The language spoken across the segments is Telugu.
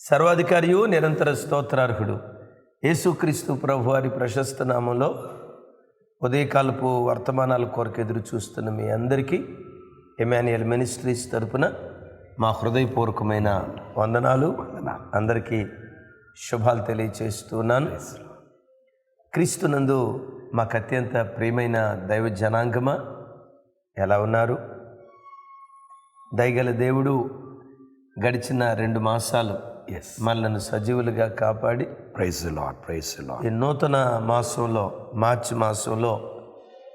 సర్వాధికారియు నిరంతర స్తోత్రార్హుడు. యేసుక్రీస్తు ప్రభు వారి ప్రశస్త నామంలో ఉదయకాలపు వర్తమానాల కొరకు ఎదురు చూస్తున్న మీ అందరికీ ఎమాన్యుయల్ మినిస్ట్రీస్ తరపున మా హృదయపూర్వకమైన వందనాలు. అందరికీ శుభాలు తెలియచేస్తున్నాను క్రీస్తునందు మాకు అత్యంత ప్రియమైన దైవ జనాంగమా? ఎలా ఉన్నారు? దయగల దేవుడు గడిచిన రెండు మాసాలు మనల్ని సజీవులుగా కాపాడి ప్రైజ్ లాడ్ ప్రైజ్ లాడ్ ఈ నూతన మాసంలో మార్చి మాసంలో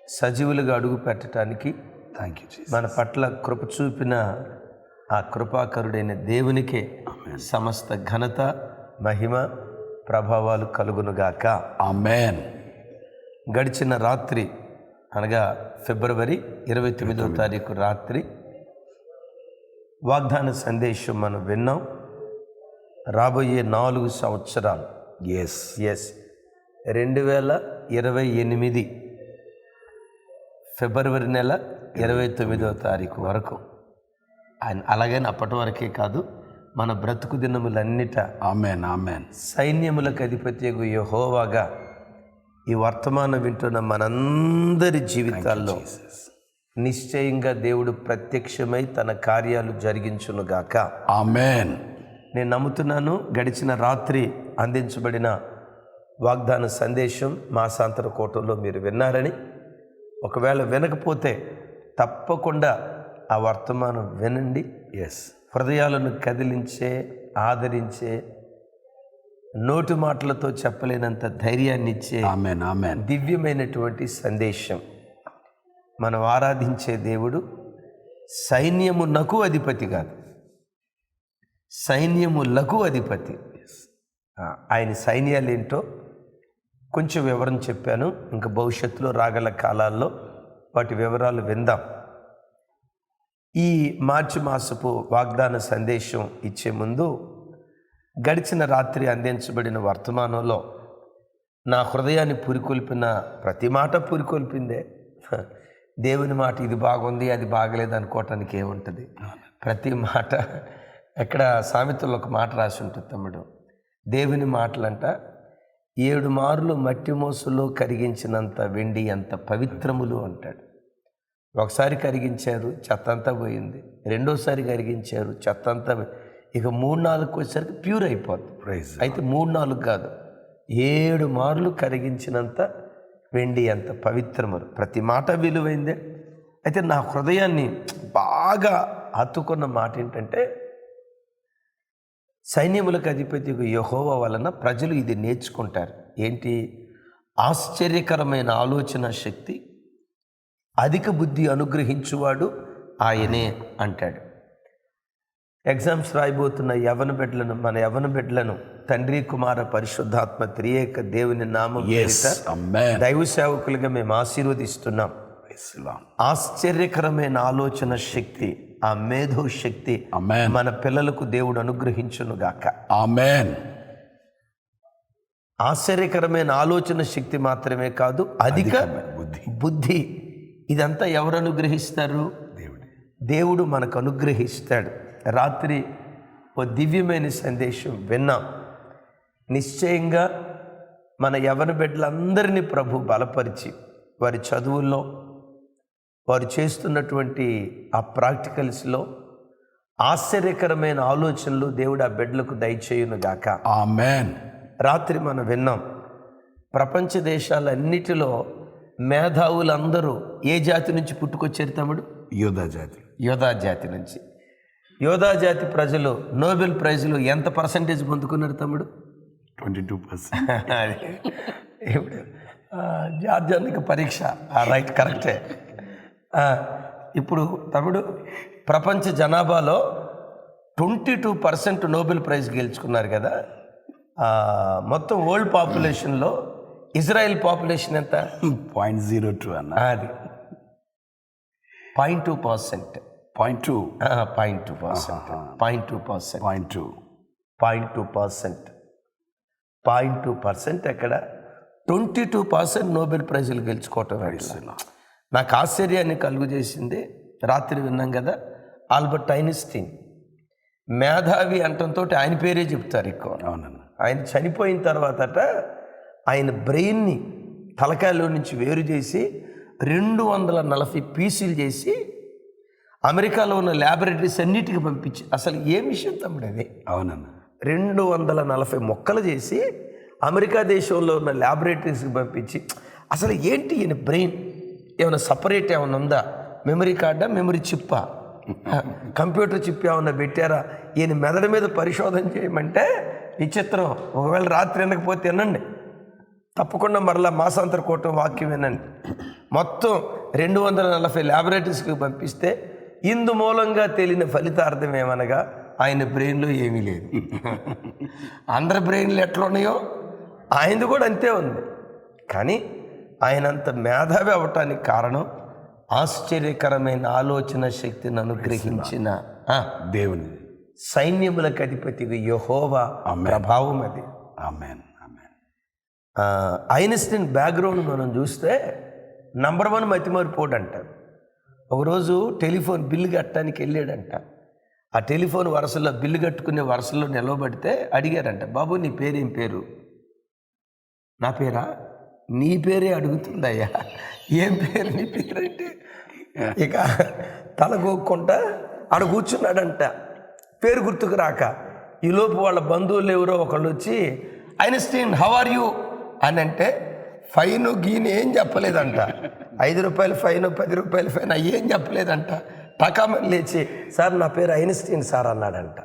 సజీవులుగా అడుగు పెట్టడానికి థ్యాంక్ యూ మన పట్ల కృప చూపిన ఆ కృపాకరుడైన దేవునికే సమస్త ఘనత మహిమ ప్రభావాలు కలుగునుగాక. ఆమెన్ గడిచిన రాత్రి అనగా ఫిబ్రవరి ఇరవై తొమ్మిదవ తారీఖు రాత్రి వాగ్దాన సందేశం మనం విన్నాం. రాబోయే నాలుగు సంవత్సరాలు. ఎస్ ఎస్ రెండు వేల ఇరవై ఎనిమిది ఫిబ్రవరి నెల ఇరవై తొమ్మిదవ తారీఖు వరకు. ఆయన అలాగని అప్పటి వరకే కాదు మన బ్రతుకు దినములన్నిట ఆమెన్ ఆమెన్ సైన్యములకు అధిపత్యకు యహోవాగా ఈ వర్తమానం వింటున్న మనందరి జీవితాల్లో నిశ్చయంగా దేవుడు ప్రత్యక్షమై తన కార్యాలు జరిగించునుగాక. ఆమెన్ నేను నమ్ముతున్నాను గడిచిన రాత్రి అందించబడిన వాగ్దాన సందేశం మాసాంతర కోటలో మీరు విన్నారని. ఒకవేళ వినకపోతే తప్పకుండా ఆ వర్తమానం వినండి. ఎస్ హృదయాలను కదిలించే ఆదరించే నోటి మాటలతో చెప్పలేనంత ధైర్యాన్ని ఇచ్చే దివ్యమైనటువంటి సందేశం. మనం ఆరాధించే దేవుడు సైన్యమునకు అధిపతి కాదు. సైన్యములకు అధిపతి. ఆ, ఆయన సైన్యాలు ఏంటో కొంచెం వివరం చెప్పాను. ఇంకా భవిష్యత్తులో రాగల కాలాల్లో వాటి వివరాలు విందాం. ఈ మార్చి మాసపు వాగ్దాన సందేశం ఇచ్చే ముందు గడిచిన రాత్రి అందించబడిన వర్తమానంలో నా హృదయాన్ని పురికొల్పిన ప్రతి మాట పురికొల్పిందే. దేవుని మాట ఇది బాగుంది అది బాగలేదు అనుకోవటానికి ఏముంటుంది? ప్రతి మాట ఎక్కడ సామెతల్లో ఒక మాట రాసి ఉంటుంది తమ్ముడు. దేవుని మాటలంట ఏడు మారులు మట్టి మోసులో కరిగించినంత వెండి అంత పవిత్రములు అంటాడు. ఒకసారి కరిగించారు చెత్త అంతా పోయింది. రెండోసారి కరిగించారు చెత్త అంతా ఇక మూడు నాలుగు వచ్చేసరికి ప్యూర్ అయిపోద్ది. ప్రైజ్ అయితే మూడు నాలుగు కాదు ఏడు మార్లు కరిగించినంత వెండి అంత పవిత్రములు ప్రతి మాట విలువైందే. అయితే నా హృదయాన్ని బాగా హత్తుకున్న మాట ఏంటంటే సైన్యములకు అధిపతి యహోవ వలన ప్రజలు ఇది నేర్చుకుంటారు. ఏంటి? ఆశ్చర్యకరమైన ఆలోచన శక్తి అధిక బుద్ధి అనుగ్రహించువాడు ఆయనే అంటాడు. ఎగ్జామ్స్ రాయబోతున్న యవన బిడ్డలను మన యవన బిడ్డలను తండ్రి కుమార పరిశుద్ధాత్మ త్రియేక దేవుని నామం దైవ సేవకులుగా మేము ఆశీర్వదిస్తున్నాం. ఆశ్చర్యకరమైన ఆలోచన శక్తి ఆ మేధో శక్తి మన పిల్లలకు దేవుడు అనుగ్రహించునుగాక ఆమెన్ ఆశ్చర్యకరమైన ఆలోచన శక్తి మాత్రమే కాదు అధిక బుద్ధి. బుద్ధి. ఇదంతా ఎవరు అనుగ్రహిస్తారు? దేవుడి. దేవుడు మనకు అనుగ్రహిస్తాడు. రాత్రి ఓ దివ్యమైన సందేశం విన్నాం. నిశ్చయంగా మన యవన బిడ్డలందరినీ ప్రభు బలపరిచి వారి చదువుల్లో వారు చేస్తున్నటువంటి ఆ ప్రాక్టికల్స్లో ఆశ్చర్యకరమైన ఆలోచనలు దేవుడు ఆ బిడ్డలకు దయచేయునుగాక ఆమెన్. రాత్రి మనం విన్నాం ప్రపంచ దేశాలన్నిటిలో మేధావులందరూ ఏ జాతి నుంచి పుట్టుకొచ్చారు తమ్ముడు? యోధా జాతి. యోధా జాతి నుంచి. యోధా జాతి ప్రజలు నోబెల్ ప్రైజులు ఎంత పర్సంటేజ్ పొందుకున్నారు తమ్ముడు? Twenty two percent. ఆ, జార్జానిక పరీక్ష. ఆ, రైట్ కరెక్టే. ఆ, ఇప్పుడు తమ్ముడు ప్రపంచ జనాభాలో twenty two percent Nobel prize గెలుచుకున్నారు కదా. మొత్తం వరల్డ్ పాపులేషన్లో ఇజ్రాయెల్ పాపులేషన్ ఎంత? పాయింట్ జీరో టూ అన్న. అది. Point two percent. Point two. Point two percent. Point two percent. Point two. Point two percent. Point two percent ఎక్కడ? ట్వంటీ టూ పర్సెంట్ నోబెల్ ప్రైజులు గెలుచుకోవటం? నాకు ఆశ్చర్యాన్ని కలుగు చేసింది రాత్రి విన్నాం కదా ఆల్బర్ట్ ఐన్స్టీన్. మేధావి అంటంతో ఆయన పేరే చెప్తారు ఎక్కువ. అవునన్న. ఆయన చనిపోయిన తర్వాతట ఆయన బ్రెయిన్ని తలకాయలో నుంచి వేరు చేసి రెండు వందల నలభై పీసులు చేసి అమెరికాలో ఉన్న ల్యాబొరేటరీస్ అన్నిటికీ పంపించి అసలు ఏం విషయం తమ్ముడు అది? అవునన్న. రెండు వందల నలభై మొక్కలు చేసి అమెరికా దేశంలో ఉన్న ల్యాబొరేటరీస్కి పంపించి అసలు ఏంటి ఈయన బ్రెయిన్? ఏమైనా సపరేట్ ఏమైనా ఉందా? మెమరీ కార్డా మెమరీ చిప్పా కంప్యూటర్ చిప్ ఏమన్నా పెట్టారా? ఈయన మెదడు మీద పరిశోధన చేయమంటే విచిత్రం. ఒకవేళ రాత్రి వినకపోతే వినండి తప్పకుండా మరలా మాసాంతర కోట వాక్యం వినండి. మొత్తం రెండు వందల నలభై ల్యాబొరేటరీస్కి పంపిస్తే ఇందు మూలంగా తేలిన ఫలితార్థం ఏమనగా ఆయన బ్రెయిన్లో ఏమీ లేదు. అందరి బ్రెయిన్లు ఎట్లా ఉన్నాయో ఆయనది కూడా అంతే ఉంది. కానీ ఆయనంత మేధావి అవటానికి కారణం ఆశ్చర్యకరమైన ఆలోచన శక్తిని అనుగ్రహించిన దేవుని. సైన్యములకు అధిపతి యహోవా ప్రభావం అది. ఆమెన్ ఐన్స్టీన్ బ్యాక్గ్రౌండ్ మనం చూస్తే నంబర్ వన్ మతిమరిపోడు అంట ఒకరోజు టెలిఫోన్ బిల్లు కట్టడానికి వెళ్ళాడంట. ఆ టెలిఫోన్ వరుసలో బిల్లు కట్టుకునే వరుసలో నిలవబడితే అడిగారంట బాబు నీ పేరేం పేరు? నా పేరా? నీ పేరే అడుగుతుందయ్యా. ఏం పేరు నీ పేరు అంటే ఇక తలగొక్కుంటా ఆడ కూర్చున్నాడంట. పేరు గుర్తుకు రాక. ఈలోపు వాళ్ళ బంధువులు ఎవరో ఒకళ్ళు వచ్చి ఐన్స్టీన్ హౌ ఆర్ యూ అని అంటే ఫైన్ గీన్ ఏం చెప్పలేదంట. ఐదు రూపాయలు ఫైన్ పది రూపాయలు ఫైన్ ఏం చెప్పలేదంట. టకామని లేచి సార్ నా పేరు ఐన్స్టీన్ సార్ అన్నాడంట.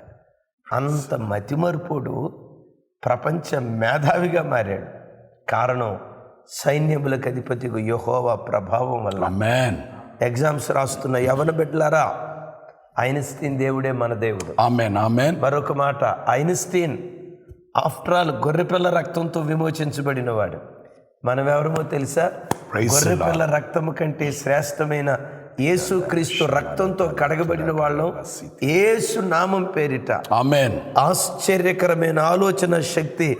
అంత మతిమరుపుడు ప్రపంచ మేధావిగా మారాడు. కారణం సైన్యములకు అధిపతికి యహోవా ప్రభావం వల్ల. ఆమెన్ ఎగ్జామ్స్ రాస్తున్న యవన బిడ్డలారా ఐన్స్టీన్ దేవుడే మన దేవుడు. ఆమెన్ ఆమెన్ మరొక మాట ఐన్స్టీన్ ఆఫ్టర్ ఆల్ గొర్రెపిల్ల రక్తంతో విమోచించబడినవాడు. మనం ఎవరమో తెలుసా గొర్రెపిల్ల రక్తము కంటే శ్రేష్టమైన యేసు క్రీస్తు రక్తంతో కడగబడిన వాళ్ళం. యేసు నామం పేరిట ఆమెన్. ఆశ్చర్యకరమైన ఆలోచన శక్తి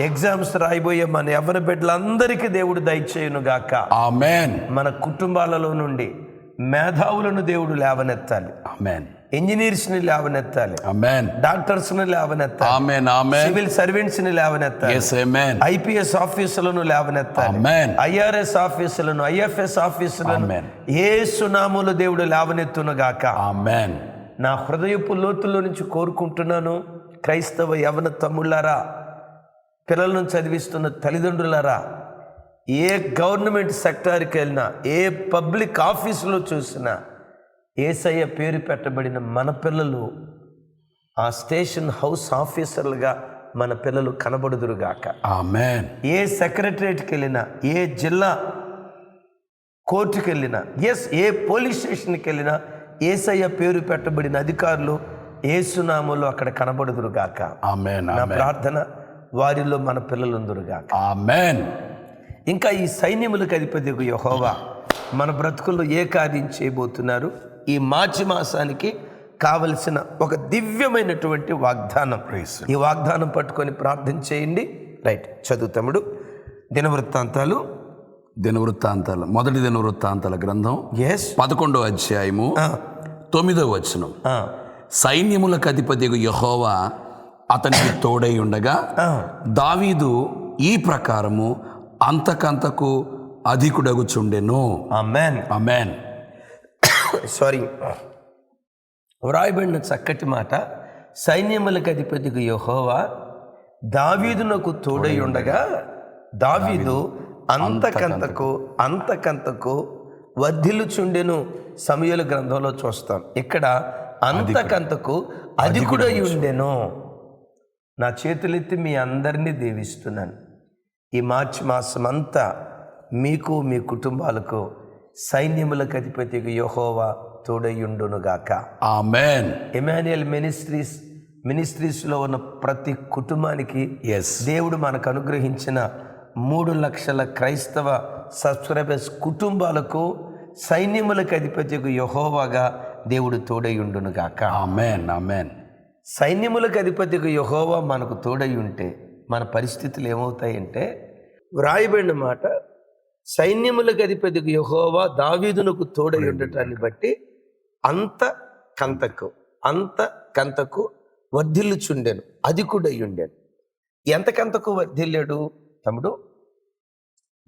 ఎగ్జామ్స్ రాయిపోయే మన ఎవరి బిడ్డలందరికీ దేవుడు దయచేయును గాక ఆమెన్. మన కుటుంబాలలో నుండి మేధావులను దేవుడు లేవనెత్తాలి. ఆమెన్. ఇంజనీర్స్ని లేవనెత్తాలి. ఆమెన్ డాక్టర్స్ని లేవనెత్తాలి. ఆమెన్ ఆమెన్ సివిల్ సర్వెంట్స్ని లేవనెత్తాలి. ఎస్ ఆమెన్ ఐపీఎస్ ఆఫీసులను లేవనెత్తాలి. ఆమెన్ ఐఆర్ఎస్ ఆఫీసులను ఐఎఫ్ఎస్ ఆఫీసులను. ఏ సునాములు దేవుడు లేవనెత్తును గాక. ఆమెన్ నా హృదయపు లోతుల్లో నుంచి కోరుకుంటున్నాను క్రైస్తవ యవన తమ్ముళ్ళారా పిల్లలను చదివిస్తున్న తల్లిదండ్రులారా ఏ గవర్నమెంట్ సెక్టార్కి వెళ్ళినా ఏ పబ్లిక్ ఆఫీసులో చూసినా ఏసయ్య పేరు పెట్టబడిన మన పిల్లలు ఆ స్టేషన్ హౌస్ ఆఫీసర్లుగా మన పిల్లలు కనబడుదురుగాక. ఏ సెక్రటరేట్కి వెళ్ళినా ఏ జిల్లా కోర్టుకి వెళ్ళినా ఎస్ ఏ పోలీస్ స్టేషన్కి వెళ్ళినా ఏసయ్య పేరు పెట్టబడిన అధికారులు ఏసునామలో అక్కడ కనబడుదురుగాక. నా ప్రార్థన వారిలో మన పిల్లలు ఉందురుగాక ఇంకా ఈ సైన్యములకు అధిపతి యహోవా మన బ్రతుకుల్లో ఏ కార్యం చేయబోతున్నారు? ఈ మార్చి మాసానికి కావలసిన ఒక దివ్యమైనటువంటి వాగ్దానం. ఈ వాగ్దానం పట్టుకొని ప్రార్థన చేయండి. రైట్ చదువుతాముడు దినవృత్తాంతాలు. దినవృత్తాంతాల. మొదటి దినవృత్తాంతాల గ్రంథం. ఎస్ పదకొండో అధ్యాయము. తొమ్మిదో వచనం. సైన్యములకు అధిపతి యహోవా అతనికి తోడై ఉండగా దావీదు ఈ ప్రకారము అంతకంతకు అధికుడగుచుండెను. Man amen sorry. వ్రాయబడిన చక్కటి మాట సైన్యములకు అధిపతికి యహోవా దావీదునకు తోడై ఉండగా దావీదు అంతకంతకు అంతకంతకు వర్ధిల్లుచుండెను సమయల గ్రంథంలో చూస్తాం. ఇక్కడ అంతకంతకు అధికుడై ఉండెను. నా చేతులెత్తి మీ అందరినీ దీవిస్తున్నాను. ఈ మార్చి మాసం అంతా మీకు మీ కుటుంబాలకు సైన్యములకు అధిపతికి యహోవా తోడయుండునుగాక ఆమెన్. ఎమాన్యుయల్ మినిస్ట్రీస్ మినిస్ట్రీస్లో ఉన్న ప్రతి కుటుంబానికి ఎస్ దేవుడు మనకు అనుగ్రహించిన మూడు లక్షల క్రైస్తవ సబ్స్క్రైబర్స్ కుటుంబాలకు సైన్యములకు అధిపతికి యహోవాగా దేవుడు తోడయుండునుగాక ఆమెన్ ఆమెన్. సైన్యములకు అధిపతికి యహోవా మనకు తోడై ఉంటే మన పరిస్థితులు ఏమవుతాయంటే వ్రాయబడిన మాట సైన్యములకు అధిపతికి యహోవా దావీదునకు తోడై ఉండటాన్ని బట్టి అంత కంతకు అంత కంతకు వర్ధిల్లుచుండెను అధికుడై ఉండెను ఎంతకంతకు వర్ధిల్లాడు? తమ్ముడు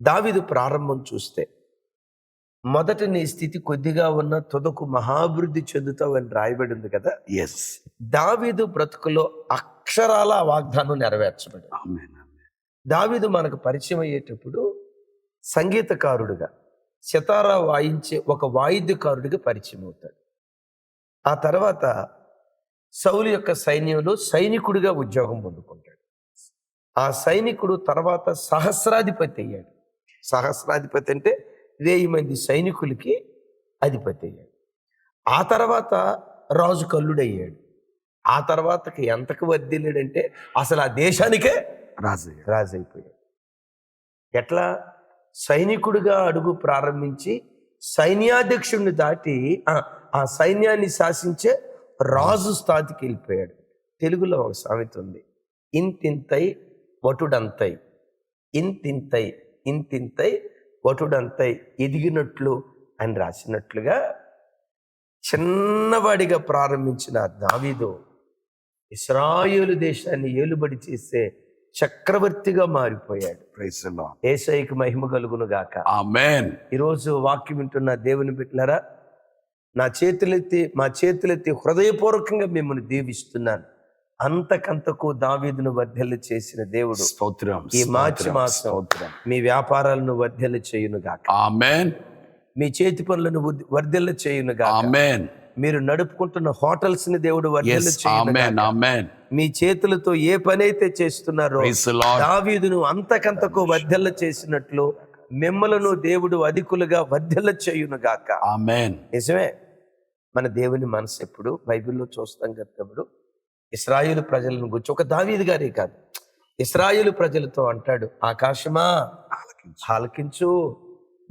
దావిదు ప్రారంభం చూస్తే మొదట నీ స్థితి కొద్దిగా ఉన్న తుదకు మహాభివృద్ధి చెందుతావు అని రాయబడి ఉంది కదా? ఎస్ దావీదు బ్రతుకులో అక్షరాల వాగ్దానం నెరవేర్చబడి దావీదు మనకు పరిచయం అయ్యేటప్పుడు సంగీతకారుడుగా సితారా వాయించే ఒక వాయిద్యకారుడిగా పరిచయం అవుతాడు. ఆ తర్వాత సౌలు యొక్క సైన్యంలో సైనికుడిగా ఉద్యోగం పొందుకుంటాడు. ఆ సైనికుడు తర్వాత సహస్రాధిపతి అయ్యాడు. సహస్రాధిపతి అంటే వెయ్యి మంది సైనికులకి అధిపతి అయ్యాడు. ఆ తర్వాత రాజు కల్లుడయ్యాడు. ఆ తర్వాతకి ఎంతకు వర్ధిల్లాడంటే అసలు ఆ దేశానికే రాజయ్య రాజు అయిపోయాడు ఎట్లా? సైనికుడిగా అడుగు ప్రారంభించి సైన్యాధ్యక్షుడిని దాటి ఆ, సైన్యాన్ని శాసించే రాజు స్థాతికి వెళ్ళిపోయాడు. తెలుగులో ఒక సామెత ఉంది. ఇంతింతై వటుడంతై ఇంతింతై ఇంతింతై వటుడంతై ఎదిగినట్లు అని రాసినట్లుగా చిన్నవాడిగా ప్రారంభించిన దావీదు ఇస్రాయేలు దేశాన్ని ఏలుబడి చేసే చక్రవర్తిగా మారిపోయాడు. ఏసైకి మహిమ కలుగును గాక. ఆమెన్ ఈరోజు వాక్యం వింటున్న దేవుని బిడ్డలారా నా చేతులెత్తి మా చేతులెత్తి హృదయపూర్వకంగా మిమ్మల్ని దీవిస్తున్నాను. అంతకంతకు దావీదును వర్ధెలు చేసిన దేవుడు స్తోత్రం ఈ మార్చి మాసం మీ వ్యాపారాలను వర్ధెలు చేయును గాక. ఆమెన్ మీ చేతి పనులను వర్ధెలు చేయును గాక. ఆమెన్ మీరు నడుపుకుంటున్న హోటల్స్ని దేవుడు మీ చేతులతో ఏ పని అయితే చేస్తున్నారో దావీదును అంతకంతకు వర్ధెల్ల చేసినట్లు మిమ్మలను దేవుడు అధికులుగా వర్ధెల్ల చేయును గాక. ఆమెన్ నిజమే. మన దేవుని మనసు ఎప్పుడు బైబిల్లో చూస్తాం కదా తమ్ముడు. ఇస్రాయేలు ప్రజలను గురించి ఒక దావీదు గారే కాదు. ఇస్రాయేలు ప్రజలతో అంటాడు ఆకాశమా ఆలకించు.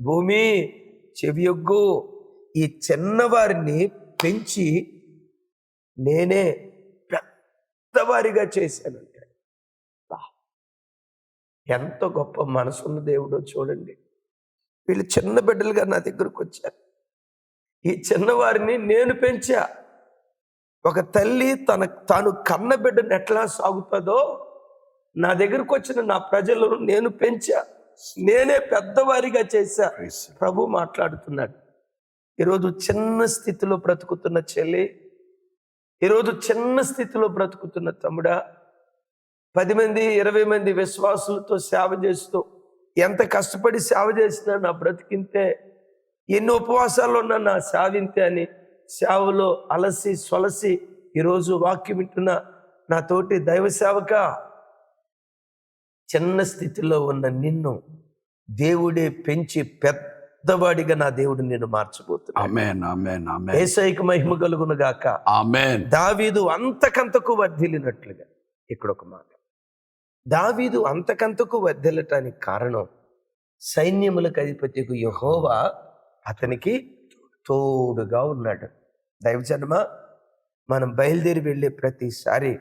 భూమి చెవియొగ్గు. ఈ చిన్నవారిని పెంచి నేనే పెద్దవారిగా చేశాను అంటాడు బా. ఎంత గొప్ప మనసున్న దేవుడో చూడండి. వీళ్ళు చిన్న బిడ్డలుగా నా దగ్గరకు వచ్చారు. ఈ చిన్నవారిని నేను పెంచా. ఒక తల్లి తన తాను కన్న బిడ్డను ఎట్లా సాగుతుందో నా దగ్గరకు వచ్చిన నా ప్రజలను నేను పెంచా. నేనే పెద్దవారిగా చేశా. ప్రభు మాట్లాడుతున్నాడు. ఈరోజు చిన్న స్థితిలో బ్రతుకుతున్న చెల్లి ఈరోజు చిన్న స్థితిలో బ్రతుకుతున్న తమ్ముడా పది మంది ఇరవై మంది విశ్వాసులతో సేవ చేస్తూ ఎంత కష్టపడి సేవ చేసినా నా బ్రతికింతే ఎన్ని ఉపవాసాలు ఉన్నా నా సేవింతే అని సేవలో అలసి సొలసి ఈరోజు వాక్యం వింటున్న నా తోటి దైవ సేవక చిన్న స్థితిలో ఉన్న నిన్ను దేవుడే పెంచి పెద్ద పెద్దవాడిగా నా దేవుడు నిన్ను మార్చబోతున్నాడు ఆమెన్ ఆమెన్ ఆమెన్ ఏసైకి మహిమ కలుగును గాక. ఆమెన్ దావీదు అంతకంతకు వర్ధిల్లినట్లుగా. ఇక్కడ ఒక మాట. దావీదు అంతకంతకు వర్ధిల్లటానికి కారణం సైన్యములకు అధిపతికు యహోవా అతనికి తోడుగా ఉన్నాడు. దైవజన్మ మనం బయలుదేరి వెళ్ళే ప్రతిసారి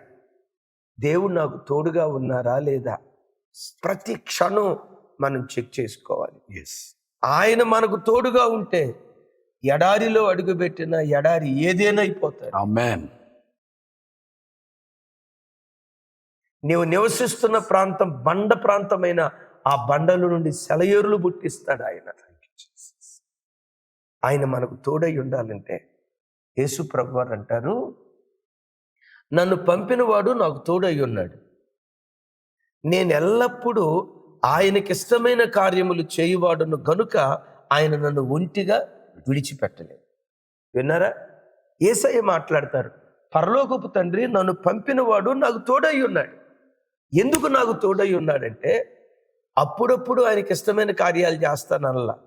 దేవుడు నాకు తోడుగా ఉన్నారా లేదా ప్రతి క్షణం మనం చెక్ చేసుకోవాలి. ఎస్ ఆయన మనకు తోడుగా ఉంటే ఎడారిలో అడుగుపెట్టిన ఎడారి ఏదైనా అయిపోతాడు. ఆమెన్ నీవు నివసిస్తున్న ప్రాంతం బండ ప్రాంతమైన ఆ బండల నుండి సెలయేరులు పుట్టిస్తాడు ఆయన. ఆయన మనకు తోడై ఉండాలంటే యేసు ప్రభు వారు అంటారు నన్ను పంపినవాడు నాకు తోడై ఉన్నాడు. నేను ఎల్లప్పుడూ ఆయనకి ఇష్టమైన కార్యములు చేయువాడును గనుక ఆయన నన్ను ఒంటిగా విడిచిపెట్టలేదు. విన్నారా? ఏసయ్య మాట్లాడతారు పరలోకపు తండ్రి నన్ను పంపినవాడు నాకు తోడై ఉన్నాడు. ఎందుకు నాకు తోడై ఉన్నాడంటే అప్పుడప్పుడు ఆయనకి ఇష్టమైన కార్యాలు చేస్తానల్లా.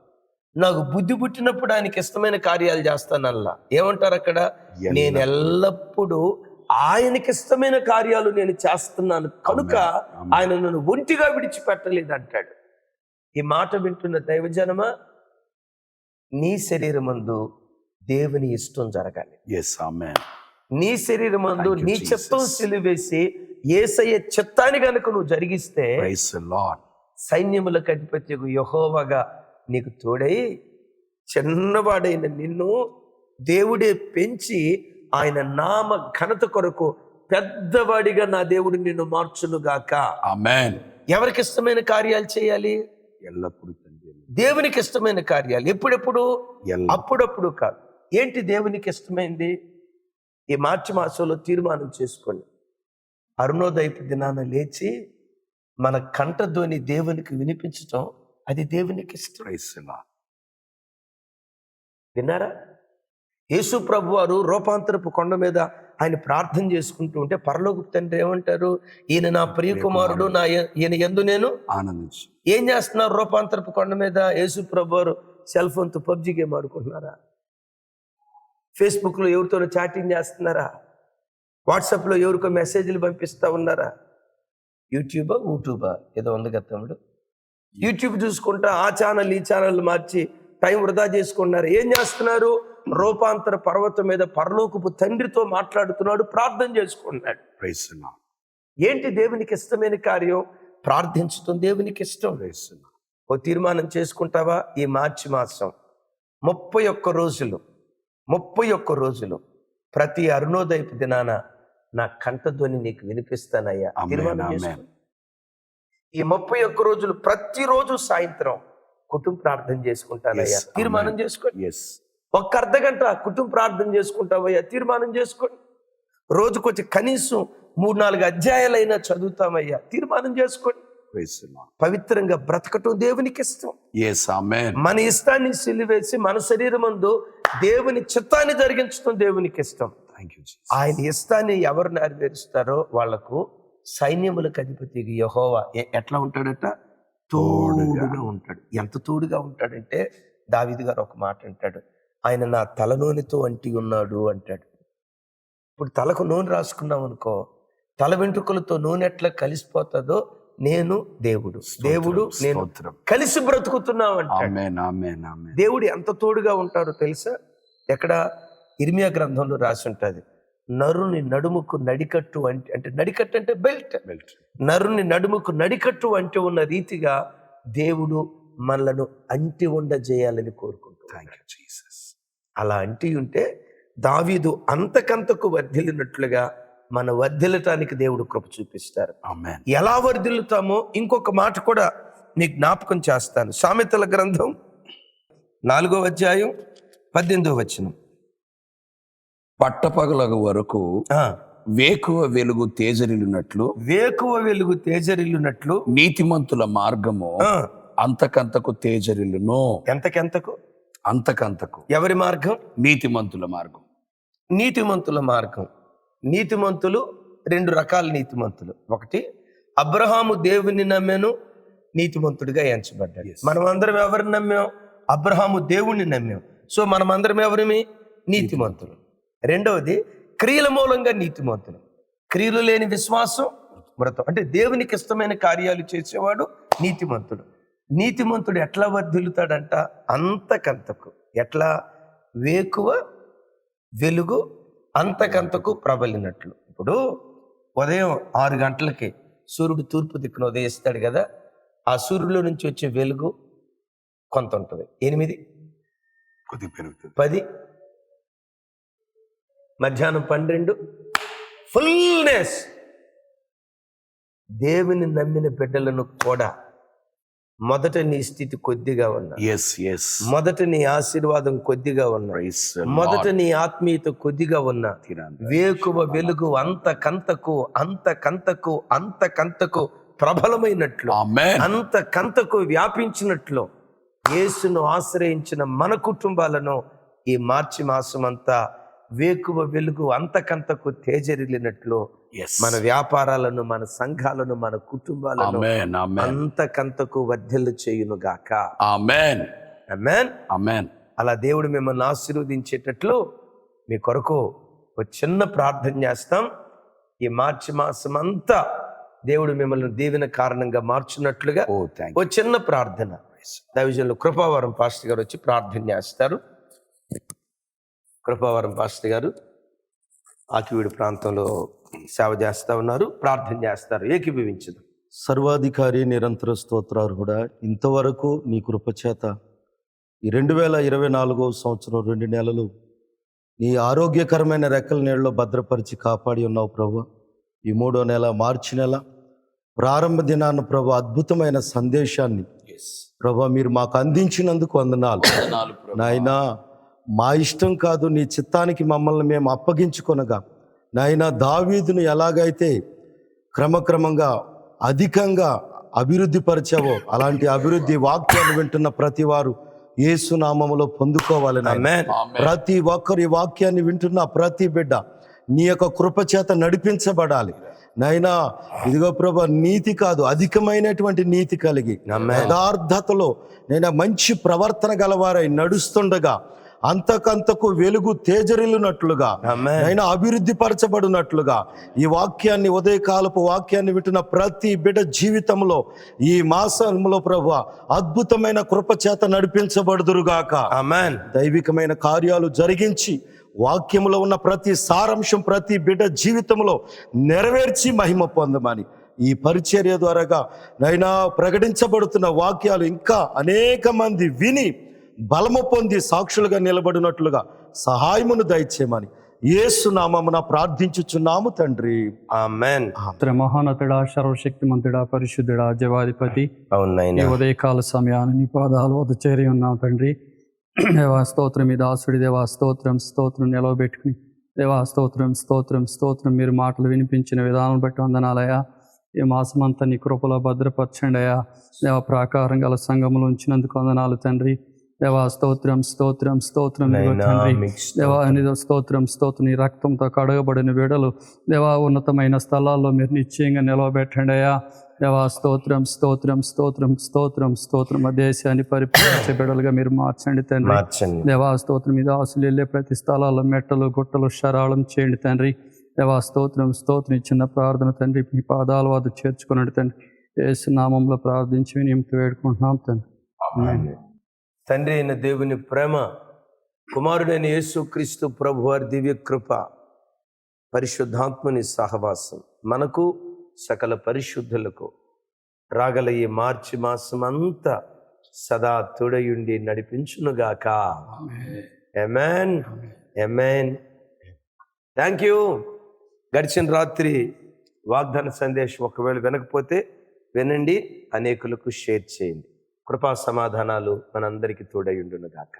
నాకు బుద్ధి పుట్టినప్పుడు ఆయనకి ఇష్టమైన కార్యాలు చేస్తానల్లా. ఏమంటారు అక్కడ నేను ఎల్లప్పుడూ ఆయనకి ఇష్టమైన కార్యాలు నేను చేస్తున్నాను. కనుక ఆయన నన్ను ఒంటిగా విడిచిపెట్టలేదు అంటాడు ఈ మాట వింటున్న దైవజనమా? నీ శరీరమందు దేవుని ఇష్టం జరగాలి. నీ శరీరమందు నీ చిత్తం. సిలువేసి ఏసయ్య చిత్తాన్ని కనుక నువ్వు జరిగిస్తే సైన్యములకు అధిపత్యకు యహోవగా నీకు తోడై చిన్నవాడైన నిన్ను దేవుడే పెంచి ఆయన నామ ఘనత కొరకు పెద్దవాడిగా నా దేవుడు నిన్ను మార్చునుగాక ఆమెన్ ఎవరికి ఇష్టమైన కార్యాలు చేయాలి? ఎల్లప్పుడూ దేవునికి ఇష్టమైన కార్యాలు ఎప్పుడెప్పుడు? అప్పుడప్పుడు కాదు. ఏంటి దేవునికి ఇష్టమైంది? ఈ మార్చి మాసంలో తీర్మానం చేసుకోండి. అరుణోదయపు దినాన లేచి మన కంఠధ్వని దేవునికి వినిపించటం అది దేవునికి ఇష్టం. విన్నారా? యేసు ప్రభు వారు రూపాంతరపు కొండ మీద ఆయన ప్రార్థన చేసుకుంటూ ఉంటే పరలోక తండ్రి ఏమంటారు? ఈయన నా ప్రియ కుమారుడు నా ఈయన ఎందు నేను ఆనందించు. ఏం చేస్తున్నారు? రూపాంతరపు కొండ మీద యేసు ప్రభు వారు సెల్ ఫోన్తో పబ్జి గేమ్ ఆడుకుంటున్నారా? ఫేస్బుక్లో ఎవరితోనో చాటింగ్ చేస్తున్నారా? వాట్సాప్లో ఎవరికో మెసేజ్లు పంపిస్తా ఉన్నారా? యూట్యూబా యూట్యూబా ఏదో ఉంది కదా తమ్ముడు. యూట్యూబ్ చూసుకుంటా ఆ ఛానల్ ఈ ఛానల్ మార్చి టైం వృధా చేసుకున్నారు. ఏం చేస్తున్నారు? రూపాంతర పర్వతం మీద పరలోకపు తండ్రితో మాట్లాడుతున్నాడు ప్రార్థన చేసుకుంటున్నాడు. లార్డ్ ఏంటి దేవునికి ఇష్టమైన కార్యం? ప్రార్థించడం దేవునికి ఇష్టం. లార్డ్ ఓ తీర్మానం చేసుకుంటావా? ఈ మార్చి మాసం ముప్పై ఒక్క రోజులు ముప్పై ఒక్క రోజులు ప్రతి అరుణోదయపు దినాన నా కంఠధ్వని నీకు వినిపిస్తానయ్యా. తీర్మానం. ఈ ముప్పై ఒక్క రోజులు ప్రతిరోజు సాయంత్రం కుటుంబ ప్రార్థన చేసుకుంటానయ్యా. తీర్మానం. చేసుకోండి. ఒక్క అర్ధ గంట కుటుంబ ప్రార్థన చేసుకుంటామయ్యా తీర్మానం చేసుకోండి. రోజుకొచ్చి కనీసం మూడు నాలుగు అధ్యాయాలైనా చదువుతామయ్యా. తీర్మానం చేసుకోండి. పవిత్రంగా బ్రతకటం దేవునికి ఇష్టం. మన ఇష్టాన్ని సిలివేసి మన శరీరం ముందు దేవుని చిత్తాన్ని జరిగించడం దేవునికి ఇష్టం. ఆయన ఇష్టాన్ని ఎవరు నెరవేరుస్తారో వాళ్ళకు సైన్యములకు అధిపతి యహోవా. ఎట్లా ఉంటాడట? తోడుగా ఉంటాడు. ఎంత తోడుగా ఉంటాడంటే దావిది గారు ఒక మాట అంటాడు. ఆయన నా తలనూనెతో అంటి ఉన్నాడు అంటాడు. ఇప్పుడు తలకు నూనె రాసుకున్నాం అనుకో తల వెంట్రుకలతో నూనె ఎట్లా కలిసిపోతుందో నేను దేవుడు. దేవుడు నేను కలిసి బ్రతుకుతున్నాం అంటాడు. దేవుడు ఎంత తోడుగా ఉంటారో తెలుసా? ఎక్కడ ఇర్మియా గ్రంథంలో రాసి ఉంటుంది. నరుని నడుముకు నడికట్టు అంటే అంటే నడికట్టు అంటే బెల్ట్. బెల్ట్. నరుని నడుముకు నడికట్టు అంటే ఉన్న రీతిగా దేవుడు మనలను అంటి ఉండ చేయాలని కోరుకుంటున్నాడు. థ్యాంక్ యూ జీసస్ అలా అంటి ఉంటే దావీదు అంతకంతకు వర్ధిల్లినట్లుగా మన వర్ధిల్లటానికి దేవుడు కృప చూపిస్తారు. ఎలా వర్ధిల్లుతామో ఇంకొక మాట కూడా మీకు జ్ఞాపకం చేస్తాను. సామెతల గ్రంథం నాలుగో అధ్యాయం పద్దెనిమిదో వచనం. పట్టపగలగు వరకు వేకువ వెలుగు తేజరిల్లునట్లు వేకువ వెలుగు తేజరిల్లునట్లు నీతిమంతుల మార్గము అంతకంతకు తేజరిల్లును. ఎంతకెంతకు? అంతకంతకు. ఎవరి మార్గం? నీతిమంతుల మార్గం. నీతిమంతుల మార్గం. నీతిమంతులు రెండు రకాల నీతిమంతులు. ఒకటి అబ్రహాము దేవుని నమ్మాను నీతిమంతుడిగా ఎంచబడ్డాడు. మనం అందరం ఎవరిని నమ్మాం? అబ్రహాము దేవుణ్ణి నమ్మాం. సో మనం అందరం ఎవరిమి నీతిమంతులు. రెండవది క్రియల మూలంగా నీతిమంతులు. క్రియలు లేని విశ్వాసం మృతం. అంటే దేవునికి ఇష్టమైన కార్యాలు చేసేవాడు నీతిమంతుడు. నీతిమంతుడు ఎట్లా వర్ధిల్లుతాడంట? అంతకంతకు. ఎట్లా? వేకువ వెలుగు అంతకంతకు ప్రబలినట్లు. ఇప్పుడు ఉదయం ఆరు గంటలకి సూర్యుడు తూర్పు దిక్కున ఉదయిస్తాడు కదా ఆ సూర్యులో నుంచి వచ్చే వెలుగు కొంత ఉంటుంది. ఎనిమిది? పది? మధ్యాహ్నం పన్నెండు. ఫుల్నెస్ దేవుని నమ్మిన బిడ్డలను కూడా మొదట నీ స్థితి కొద్దిగా ఉన్నా. ఎస్ ఎస్ మొదట నీ ఆశీర్వాదం కొద్దిగా ఉన్నా. మొదట నీ ఆత్మీయత కొద్దిగా ఉన్నా. వేకువ వెలుగు అంతకంతకు అంతకంతకు అంతకంతకు ప్రబలమైనట్లు ఆమెన్ అంతకంతకు వ్యాపించినట్లు యేసును ఆశ్రయించిన మన కుటుంబాలను ఈ మార్చి మాసం అంతా వేకువ వెలుగు అంతకంతకు తేజరిల్లినట్లు ఎస్ మన వ్యాపారాలను మన సంఘాలను మన కుటుంబాలను అంతకంతకు వర్ధిల్లు చేయును గాక. అలా దేవుడు మిమ్మల్ని ఆశీర్వదించేటట్లు మీ కొరకు ఒక చిన్న ప్రార్థన చేస్తాం. ఈ మార్చి మాసం అంతా దేవుడు మిమ్మల్ని దీవెన కారణంగా మార్చున్నట్లుగా ఓ ఓ చిన్న ప్రార్థన. దైవజనులు కృపావరం పాస్టర్ గారు వచ్చి ప్రార్థన చేస్తారు. కృపావరం పాస్టర్ గారు ఆకివీడు ప్రాంతంలో సేవ చేస్తా ఉన్నారు ప్రార్థన చేస్తారు ఏకీభవించదు. సర్వాధికారి నిరంతర స్తోత్రార్హుడా ఇంతవరకు నీ కృపచేత ఈ రెండు వేల ఇరవై నాలుగో సంవత్సరం రెండు నెలలు నీ ఆరోగ్యకరమైన రెక్కల నీళ్ళలో భద్రపరిచి కాపాడి ఉన్నావు ప్రభు. ఈ మూడో నెల మార్చి నెల ప్రారంభ దినాన్న ప్రభు అద్భుతమైన సందేశాన్ని ప్రభు మీరు మాకు అందించినందుకు వందనాలు. నాయనా మా ఇష్టం కాదు నీ చిత్తానికి మమ్మల్ని మేము అప్పగించుకొనగా. నాయనా దావీదును ఎలాగైతే క్రమక్రమంగా అధికంగా అభివృద్ధి పరిచావో అలాంటి అభివృద్ధి వాక్యాలు వింటున్న ప్రతి వారు యేసు నామములో పొందుకోవాలి ప్రతి ఒక్కరు ఈ వాక్యాన్ని వింటున్న ప్రతి బిడ్డ నీ యొక్క కృప చేత నడిపించబడాలి. నైనా ఇదిగో ప్రభ నీతి కాదు అధికమైనటువంటి నీతి కలిగి. యథార్థతలో నేను మంచి ప్రవర్తన గలవారై నడుస్తుండగా అంతకంతకు వెలుగు తేజరిల్లునట్లుగా. నైనా అభివృద్ధి పరచబడినట్లుగా ఈ వాక్యాన్ని ఉదయకాలపు వాక్యాన్ని వింటున్న ప్రతి బిడ్డ జీవితంలో ఈ మాసంలో ప్రభు అద్భుతమైన కృప చేత నడిపించబడుదురుగాక దైవికమైన కార్యాలు జరిగించి వాక్యములో ఉన్న ప్రతి సారాంశం ప్రతి బిడ్డ జీవితంలో నెరవేర్చి మహిమ పొందమని ఈ పరిచర్య ద్వారాగా నైనా ప్రకటించబడుతున్న వాక్యాలు ఇంకా అనేక మంది విని బలము పొంది సాక్షులుగా నిలబడినట్లుగా సహాయమును దయచేయమని యేసు నామమున ప్రార్థించుచున్నాము తండ్రి. ఆమెన్. మహానతుడా సర్వశక్తిమంతుడా పరిశుద్ధుడా జవాధిపతి. ఈ నాయనా. ఉదయకాల సమయాన్ని నీ పాదాలు వద్ద చేరి ఉన్నాం తండ్రి. దేవా స్తోత్రం మీ దాసుడి దేవా స్తోత్రం స్తోత్రం నిలవబెట్టుకుని. దేవా స్తోత్రం స్తోత్రం స్తోత్రం మీరు మాటలు వినిపించిన విధానం బట్టి వందనాలయ్యా. ఈ మాసమంతా నీ కృపలో భద్రపరచండి అయ్యా. దేవ ప్రాకారం గల సంఘములు ఉంచినందుకు వందనాలు తండ్రి. దేవా స్తోత్రం స్తోత్రం స్తోత్రం తండ్రి దేవా నిజ స్తోత్రం స్తోత్రం నీ రక్తంతో కడగబడిన బిడలు దేవా ఉన్నతమైన స్థలాల్లో మీరు నిశ్చయంగా నిలవబెట్టండి అయ్యా దేవా స్తోత్రం స్తోత్రం స్తోత్రం స్తోత్రం స్తోత్రం ఆ దేశాన్ని పరిపాలించే బిడలుగా మీరు మార్చండి తండ్రి దేవా స్తోత్రం మీద ఆశలు వెళ్ళే ప్రతి స్థలాల్లో మెట్టలు గుట్టలు శరాళం చేయండి తండ్రి దేవా స్తోత్రం స్తోత్రం ఇచ్చిన ప్రార్థన తండ్రి మీ పాదాల వద్ద చేర్చుకున్నాడు తండ్రి యేసు నామంలో ప్రార్థించి నిమిత్తం వేడుకుంటున్నాం తండ్రి. తండ్రి అయిన దేవుని ప్రేమ కుమారుడైన యేసుక్రీస్తు ప్రభు వారి దివ్య కృప పరిశుద్ధాత్మని సహవాసం మనకు సకల పరిశుద్ధులకు రాగల ఈ మార్చి మాసం అంతా సదా తోడయుండి నడిపించునుగాక. ఎమెన్ ఎమెన్ థ్యాంక్ యూ గడిచిన రాత్రి వాగ్దాన సందేశం ఒకవేళ వినకపోతే వినండి అనేకులకు షేర్ చేయండి. కృపా సమాధానాలు మనందరికీ తోడయుండునుగాక